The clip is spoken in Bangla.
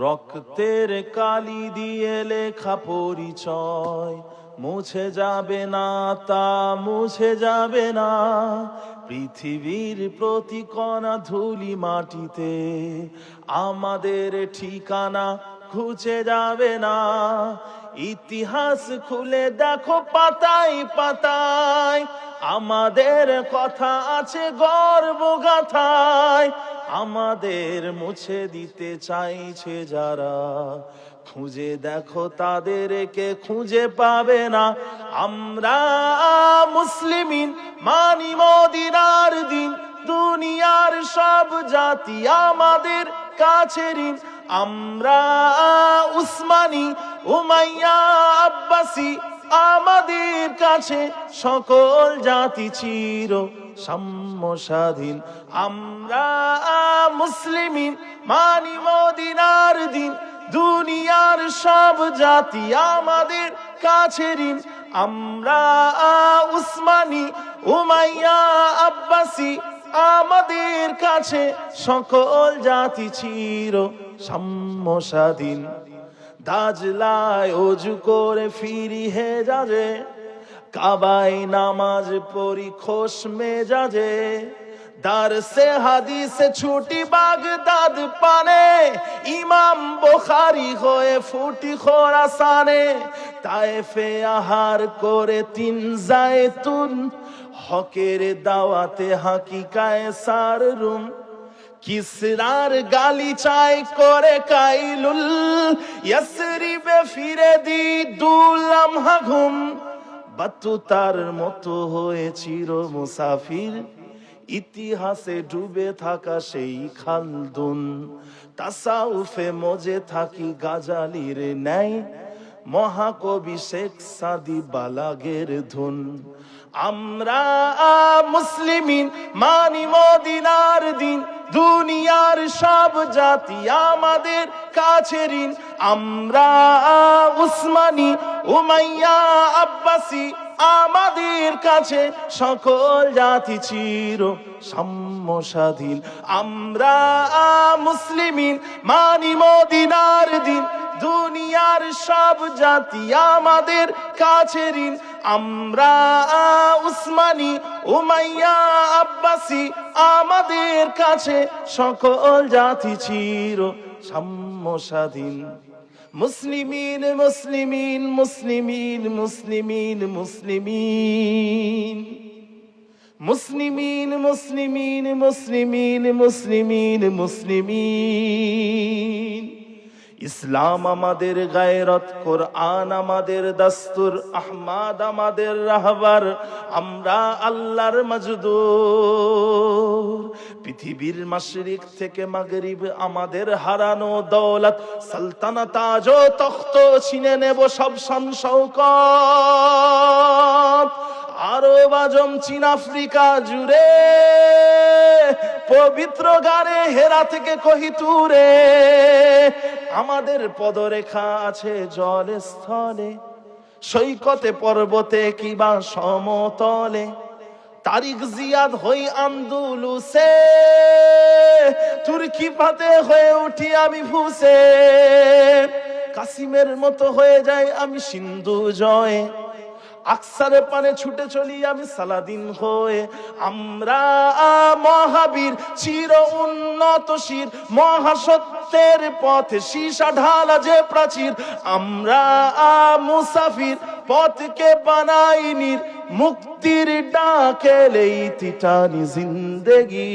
রক্তের কালি দিয়ে লেখা পরিচয়। মুছে যাবে না তা, মুছে যাবে না। পৃথিবীর প্রতি কণা ধুলি মাটিতে আমাদের ঠিকানা খুঁজে যাবে না। ইতিহাস খুলে দেখো পাতায় পাতায়। আমাদের কথা আছে গর্ব গাথায় আমাদের মুছে দিতে চাইছে যারা। খুঁজে দেখো তাদেরকে খুঁজে পাবে না। আমরা মুসলিমিন, মানি মদিনার দিন। দুনিয়ার সব জাতি আমাদের কাছে ঋণ। আমরা উসমানী, উমাইয়া আব্বাসী আমাদের কাছে সকল জাতি চির সাম্য স্বাধীন। আমরা মুসলিমিন, মানি মদিনার দিন। দুনিয়ার সব জাতি আমাদের কাছে ঋণ। আমরা উসমানী, উমাইয়া, আব্বাসী, আমাদের কাছে সকল জাতি চির সাম্য স্বাধীন। দাজলায় অজু করে ফিরি হে যাজে কাবাই নামাজ পড়ি খোশ মেজাজে। দার সে হাদিসে ছুটি বাগদাদ পানে, ইমাম বোখারি হয়ে ফুটি খোরাসানে তায়েফে আহার করে তিন জায়তুন, হকের দাওয়াতে হাকিকায় সার রুম কিসরার গালি চাই করে কাইলুল, ইয়াসরিবে ফিরে দি দুলামহা ঘুম। বাতু তার মতো চির মুসাফির, ইতিহাসে ডুবে থাকা সেই খালদুন। তাসাউফে মজে থাকি গাজালির ন্যায়, মহাকবি শেখ সাদি বালাগের ধুন। আমরা মুসলিমিন, মানি মদিনার দিন। দুনিয়ার সব জাতি আমাদের কাছে ঋণ। আমরা উসমানী, উমাইয়া, আব্বাসী, আমাদের কাছে সকল জাতি চির সাম্য আমরা মুসলিমিন, মানি মদিনার দিন। দুনিয়ার সব জাতি আমাদের কাছে ঋণ। আমরা উসমানী উমাইয়া আব্বাসী, আমাদের কাছে সকল জাতি চির সাম্য স্বাধীন মুসলিমিন মুসলিমিন মুসলিমিন মুসলিমিন মুসলিমিন। মুসলিমিন মুসলিমিন মুসলিমিন মুসলিমিন মুসলিমিন। ইসলাম আমাদের গায়রত, কোরআন আমাদের দাস্তুর, আহমাদ আমাদের রাহবার, আমরা আল্লাহর মজদুর। পৃথিবীর মাশরিক থেকে মাগরিব আমাদের হারানো দৌলত সালতানাত আজ তখ্ত ছিনে নেব সব সংশৌকত আরব আজম চীন আফ্রিকা জুড়ে, পবিত্র গারে হেরা থেকে কহিতুরে আমাদের পদরেখা আছে জলে স্থলে সৈকতে, পর্বতে কিবা সমতলে। তারিখ জিয়াদ হই আন্দুলুসে, তুর্কি পাতে হয়ে উঠি আমি ফুসে। কাসিমের মতো হয়ে যায় আমি সিন্ধু জয়। আকসারে পানে ছুটে চলি আমি সালাদিন হয়ে। আমরা মহাবীর, চির উন্নত শির মহাসত্যের পথে সীসা ঢালা যে প্রাচীর আমরা মুসাফির পথকে বানাইনি মুক্তির ডাকেলেই তিটানি জিন্দেগি।